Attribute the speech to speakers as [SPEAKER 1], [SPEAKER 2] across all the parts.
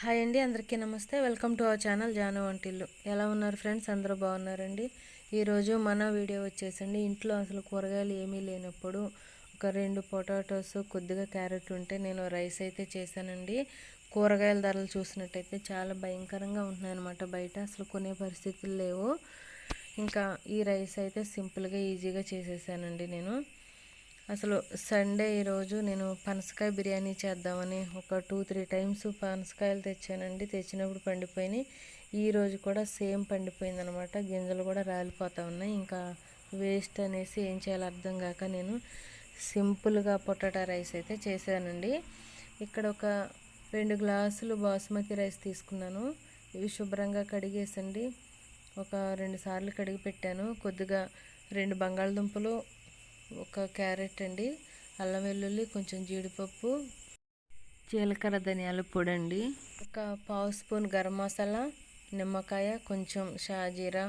[SPEAKER 1] Hi అండి అందరికీ నమస్తే. Welcome to our channel Janu Vantillu ఎలా ఉన్నారు ఫ్రెండ్స్? అందరూ బాగున్నారండి? ఈరోజు మన వీడియో వచ్చేసండి. ఇంట్లో అసలు కూరగాయలు ఏమీ లేనప్పుడు ఒక రెండు పొటాటోస్ కొద్దిగా క్యారెట్ ఉంటే నేను రైస్ అయితే చేశానండి. కూరగాయల ధరలు చూసినట్టయితే చాలా భయంకరంగా ఉంటున్నాయన్నమాట. బయట అసలు కొనే పరిస్థితులు లేవు. ఇంకా ఈ రైస్ అయితే సింపుల్గా ఈజీగా చేసేసానండి నేను. అసలు సండే ఈరోజు నేను పనసకాయ బిర్యానీ చేద్దామని ఒక టూ త్రీ టైమ్స్ పనసకాయలు తెచ్చానండి. తెచ్చినప్పుడు పండిపోయినాయి. ఈరోజు కూడా సేమ్ పండిపోయింది అనమాట గింజలు కూడా రాలిపోతూ ఉన్నాయి. ఇంకా వేస్ట్ అనేసి ఏం చేయాలో అర్థం కాక నేను సింపుల్గా పొటాటా రైస్ అయితే చేశానండి. ఇక్కడ ఒక రెండు గ్లాసులు బాస్మతి రైస్ తీసుకున్నాను. ఇవి శుభ్రంగా కడిగేసండి. ఒక రెండు సార్లు కడిగి పెట్టాను. కొద్దిగా రెండు బంగాళదుంపలు ఒక క్యారెట్ అండి అల్లం వెల్లుల్లి కొంచెం జీడిపప్పు జీలకర్ర ధనియాల పొడి అండి ఒక పావు స్పూన్ గరం మసాలా నిమ్మకాయ కొంచెం షాజీరా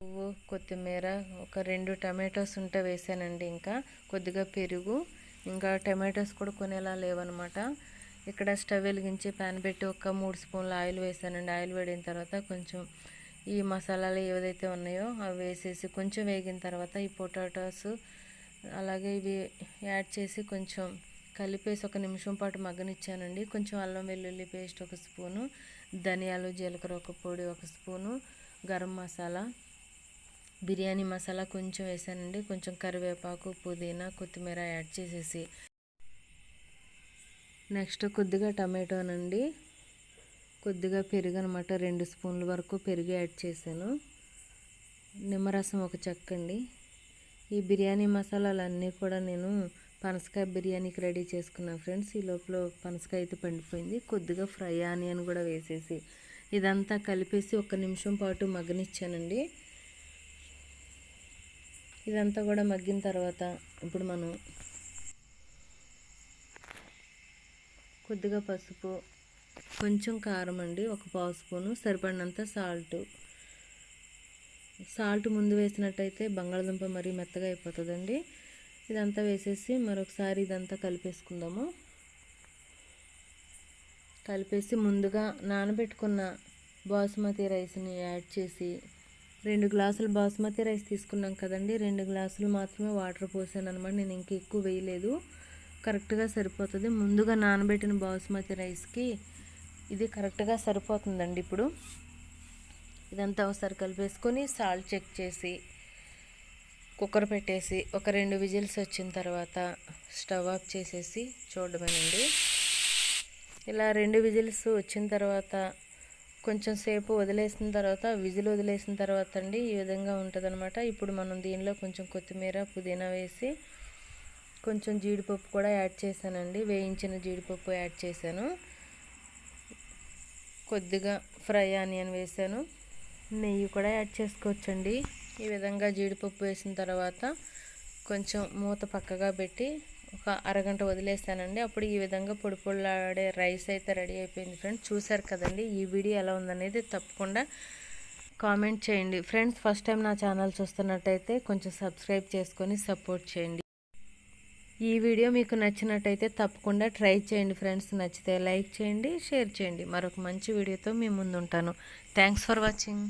[SPEAKER 1] పువ్వు కొత్తిమీర ఒక రెండు టమాటోస్ ఉంటే వేసానండి ఇంకా కొద్దిగా పెరుగు ఇంకా టమాటోస్ కూడా కొనేలా లేవనమాట ఇక్కడ స్టవ్ వెలిగించి ప్యాన్ పెట్టి ఒక మూడు స్పూన్ల ఆయిల్ వేసానండి. ఆయిల్ వేడిన తర్వాత కొంచెం ఈ మసాలాలు ఏవైతే ఉన్నాయో అవి వేసేసి కొంచెం వేగిన తర్వాత ఈ పొటాటోస్ అలాగే ఇవి యాడ్ చేసి కొంచెం కలిపేసి ఒక నిమిషం పాటు మగ్గనిచ్చానండి. కొంచెం అల్లం వెల్లుల్లి పేస్ట్ ఒక స్పూను ధనియాలు జీలకర్ర ఒక పొడి ఒక స్పూను గరం మసాలా బిర్యానీ మసాలా కొంచెం వేసానండి. కొంచెం కరివేపాకు పుదీనా కొత్తిమీర యాడ్ చేసేసి. నెక్స్ట్ కొద్దిగా టమాటోనండి. కొద్దిగా పెరుగు అనమాట రెండు స్పూన్ల వరకు పెరుగు యాడ్ చేశాను. నిమ్మరసం ఒక చెక్కండి. ఈ బిర్యానీ మసాలాలన్నీ కూడా నేను పనసకాయ బిర్యానీకి రెడీ చేసుకున్నాను ఫ్రెండ్స్. ఈ లోపల పనసకాయ అయితే పండిపోయింది. కొద్దిగా ఫ్రై ఆనియన్ కూడా వేసేసి ఇదంతా కలిపేసి ఒక నిమిషం పాటు మగ్గనిచ్చానండి. ఇదంతా కూడా మగ్గిన తర్వాత ఇప్పుడు మనం కొద్దిగా పసుపు కొంచెం కారం అండి ఒక పావు స్పూను సరిపడినంత సాల్ట్ సాల్ట్ ముందు వేసినట్టయితే బంగాళదుంప మరీ మెత్తగా అయిపోతుందండి. ఇదంతా వేసేసి మరొకసారి ఇదంతా కలిపేసుకుందాము. కలిపేసి ముందుగా నానబెట్టుకున్న బాసుమతి రైస్ని యాడ్ చేసి రెండు గ్లాసులు బాసుమతి రైస్ తీసుకున్నాం కదండి. రెండు గ్లాసులు మాత్రమే వాటర్ పోసాను అనమాట నేను ఇంక ఎక్కువ వేయలేదు. కరెక్ట్గా సరిపోతుంది. ముందుగా నానబెట్టిన బాసుమతి రైస్కి ఇది కరెక్ట్గా సరిపోతుందండి ఇప్పుడు. ఇదంతా ఒకసారి కలిపేసుకొని సాల్ట్ చెక్ చేసి కుక్కర్ పెట్టేసి ఒక రెండు విజిల్స్ వచ్చిన తర్వాత స్టవ్ ఆఫ్ చేసేసి చూడమేనండి ఇలా రెండు విజిల్స్ వచ్చిన తర్వాత కొంచెం సేపు వదిలేసిన తర్వాత విజిల్ వదిలేసిన తర్వాత అండి ఈ విధంగా ఉంటుంది ఇప్పుడు మనం దీనిలో కొంచెం కొత్తిమీర పుదీనా వేసి కొంచెం జీడిపప్పు కూడా యాడ్ చేశానండి. వేయించిన జీడిపప్పు యాడ్ చేశాను. కొద్దిగా ఫ్రై ఆనియన్ వేసాను నెయ్యి కూడా యాడ్ చేసుకోవచ్చండి. ఈ విధంగా జీడిపప్పు వేసిన తర్వాత కొంచెం మూత పక్కగా పెట్టి ఒక అరగంట వదిలేస్తానండి అప్పుడు ఈ విధంగా పొడి పొడిలాడే రైస్ అయితే రెడీ అయిపోయింది ఫ్రెండ్స్. చూసారు కదండి ఈ వీడియో ఎలా ఉందనేది తప్పకుండా కామెంట్ చేయండి. ఫ్రెండ్స్ ఫస్ట్ టైం నా ఛానల్ చూస్తున్నట్టయితే కొంచెం సబ్స్క్రైబ్ చేసుకొని సపోర్ట్ చేయండి. ఈ వీడియో మీకు నచ్చినట్టయితే తప్పకుండా ట్రై చేయండి ఫ్రెండ్స్. నచ్చితే లైక్ చేయండి షేర్ చేయండి. మరొక మంచి వీడియోతో మీ ముందుంటాను. Thanks for watching.